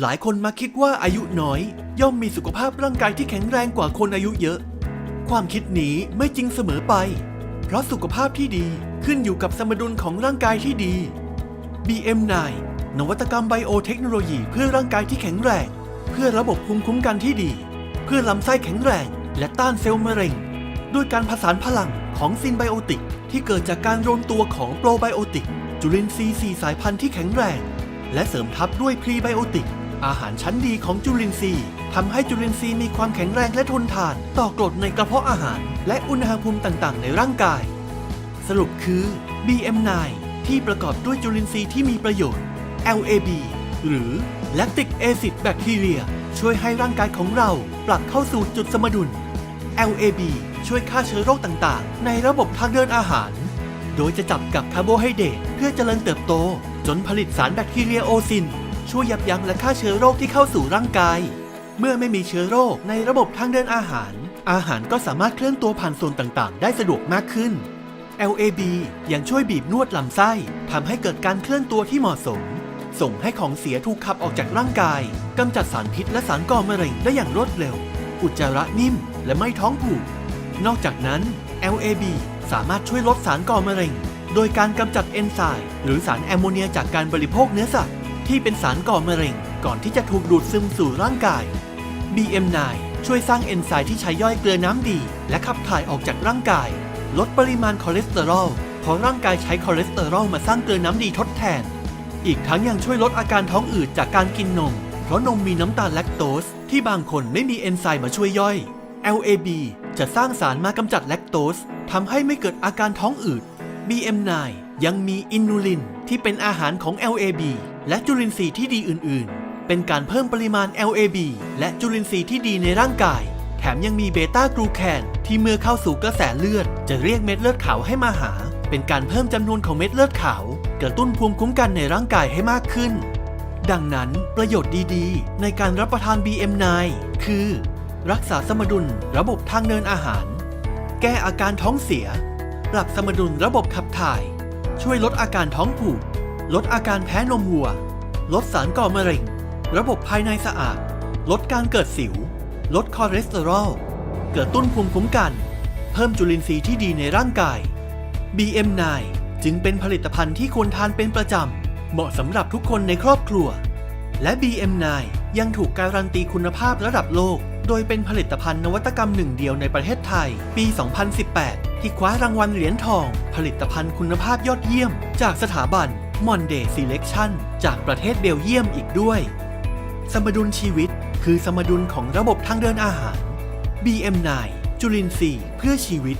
หลายคนมาคิดว่าอายุน้อย ย่อมมีสุขภาพร่างกายที่แข็งแรงกว่าคนอายุเยอะ ความคิดนี้ไม่จริงเสมอไป เพราะสุขภาพที่ดีขึ้นอยู่กับสมดุลของร่างกายที่ดี BM9 นวัตกรรมไบโอเทคโนโลยีเพื่อร่างกายที่แข็งแรง เพื่อระบบภูมิคุ้มกันที่ดี เพื่อลำไส้แข็งแรง และต้านเซลล์มะเร็ง ด้วยการผสานพลังของซินไบโอติกที่เกิดจากการรวมตัวของโปรไบโอติกจุลินทรีย์4สายพันธุ์ที่แข็งแรง และเสริมทับด้วยพรีไบโอติก อาหารชั้นดีของจุลินทรีย์ทำให้จุลินทรีย์มีความแข็งแรงและทนทาน ต่อกรดในกระเพาะอาหาร และอุณหภูมิต่างๆ ในร่างกาย สรุปคือ BM9 ที่ประกอบด้วยจุลินทรีย์ที่มีประโยชน์ LAB หรือ Lactic Acid Bacteria ช่วยให้ร่างกายของเราปรับเข้าสู่จุดสมดุล LAB ช่วยฆ่าเชื้อโรคต่างๆ ในระบบทางเดินอาหาร โดยจะจับกับคาร์โบไฮเดรตเพื่อเจริญเติบโต จนผลิตสารแบคทีเรียโอซิน ช่วยยับยั้งและฆ่าเชื้อโรคที่เข้าสู่ร่างกาย เมื่อไม่มีเชื้อโรคในระบบทางเดินอาหาร อาหารก็สามารถเคลื่อนตัวผ่านส่วนต่างๆ ได้สะดวกมากขึ้น LAB ยังช่วยบีบนวดลำไส้ทำให้เกิดการเคลื่อนตัวที่เหมาะสม ส่งให้ของเสียถูกขับออกจากร่างกายกำจัดสารพิษและสารก่อมะเร็งได้อย่างรวดเร็ว อุจจาระนิ่มและไม่ท้องผูก นอกจากนั้น LAB สามารถช่วยลดสารก่อมะเร็ง โดยการกำจัดเอนไซม์หรือสารแอมโมเนียจากการบริโภคเนื้อสัตว์ ที่เป็นสารก่อมะเร็ง ก่อนที่จะถูกดูดซึมสู่ร่างกาย BM9 ช่วยสร้างเอนไซม์ที่ใช้ย่อยเกลือน้ำดี และขับถ่ายออกจากร่างกาย ลดปริมาณคอเลสเตอรอลเพราะร่างกายใช้คอเลสเตอรอลมาสร้างเกลือน้ำดีทดแทน อีกทั้งยังช่วยลดอาการท้องอืดจากการกินนม เพราะนมมีน้ำตาลแลคโตสที่บางคนไม่มีเอนไซม์มาช่วยย่อย LAB จะสร้างสารมากำจัดแลคโตสทำให้ไม่เกิดอาการท้องอืด BM9 ยังมีอินูลินที่เป็นอาหารของ LAB และจุลินทรีย์ที่ดีอื่น ๆ เป็นการเพิ่มปริมาณ LAB และจุลินทรีย์ที่ดีในร่างกาย แถมยังมีเบต้ากลูแคนที่เมื่อเข้าสู่กระแสเลือด จะเรียกเม็ดเลือดขาวให้มาหา เป็นการเพิ่มจำนวนของเม็ดเลือดขาว กระตุ้นภูมิคุ้มกันในร่างกายให้มากขึ้น ดังนั้นประโยชน์ดีๆ ในการรับประทาน BM9 คือ รักษาสมดุลระบบทางเดินอาหาร แก้อาการท้องเสีย ปรับสมดุลระบบขับถ่าย ช่วยลดอาการท้องผูก ลดอาการแพ้นมวัว ลดสารก่อมะเร็ง ระบบภายในสะอาด ลดการเกิดสิว ลดคอเลสเตอรอล เกระตุ้นภูมิคุ้มกัน เพิ่มจุลินทรีย์ที่ดีในร่างกาย BM9 จึงเป็นผลิตภัณฑ์ที่ควรทานเป็นประจำ เหมาะสำหรับทุกคนในครอบครัว และ BM9 ยังถูกการันตีคุณภาพระดับโลก โดยเป็นผลิตภัณฑ์นวัตกรรมหนึ่งเดียวในประเทศไทย ปี 2018 ที่คว้ารางวัลเหรียญทอง ผลิตภัณฑ์คุณภาพยอดเยี่ยม จากสถาบัน Monday Selection จากประเทศเบลเยียมอีกด้วย สมดุลชีวิต คือสมดุลของระบบทางเดินอาหาร BM9 จุลินทรีย์เพื่อชีวิต